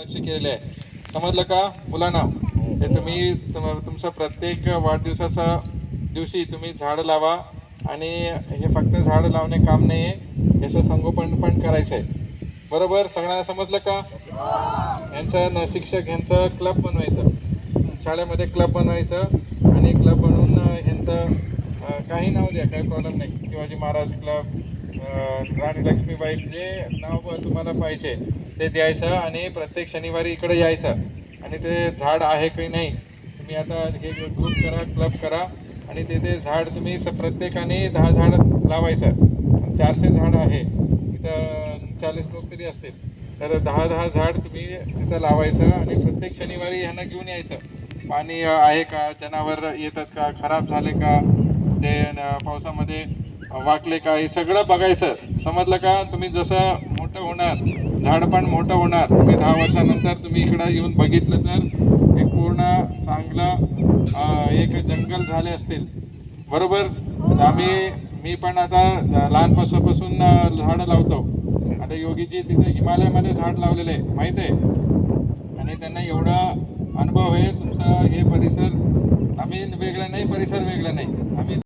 लक्ष केलेले आहे. समजलं का? मुलांना हे तुम्ही तुमचा प्रत्येक वाढदिवसाचा दिवशी तुम्ही झाडं लावा आणि हे फक्त झाडं लावणे काम नाही आहे याचं संगोपन पण करायचं आहे. बरोबर? सगळ्यांना समजलं का? यांचं न शिक्षक यांचं क्लब बनवायचं. शाळेमध्ये क्लब बनवायचं आणि क्लब बनवून यांचं ह्यांचं काही नाव द्या काही प्रॉब्लेम नाही. शिवाजी महाराज क्लब राणी लक्ष्मीबाई जे नाव तुम्हाला पाहिजे. ते द्यायचं आणि प्रत्येक शनिवारी इकडे यायचं. आणि ते झाड आहे की नाही तुम्ही आता हे ग्रुप करा क्लब करा. आणि तिथे झाड तुम्ही स- प्रत्येकाने दहा झाड लावायचं. चारशे झाड आहे. तिथं चाळीस लोक तरी असतील. तर दहा दहा झाड तुम्ही तिथं लावायचं आणि प्रत्येक शनिवारी ह्यांना घेऊन यायचं. पाणी आहे का जनावर येतात का खराब झाले का ते पावसामध्ये वाकले का? हे सगळं बघायचं. समजलं का? तुम्ही जसं मोठं होणार झाड पण मोठं होणार तुम्ही दहा वर्षानंतर तुम्ही इकडं येऊन बघितलं तर एक पूर्ण चांगलं एक जंगल झाले असतील. बरोबर? तर आम्ही मी पण आता लहानपासून अं, झाडं लावतो. आता योगीजी तिथे हिमालयामध्ये झाड लावलेले आहे माहीत आहे? आणि त्यांना एवढा अनुभव आहे तुमचा हे परिसर आम्ही वेगळं नाही परिसर वेगळं नाही. आम्ही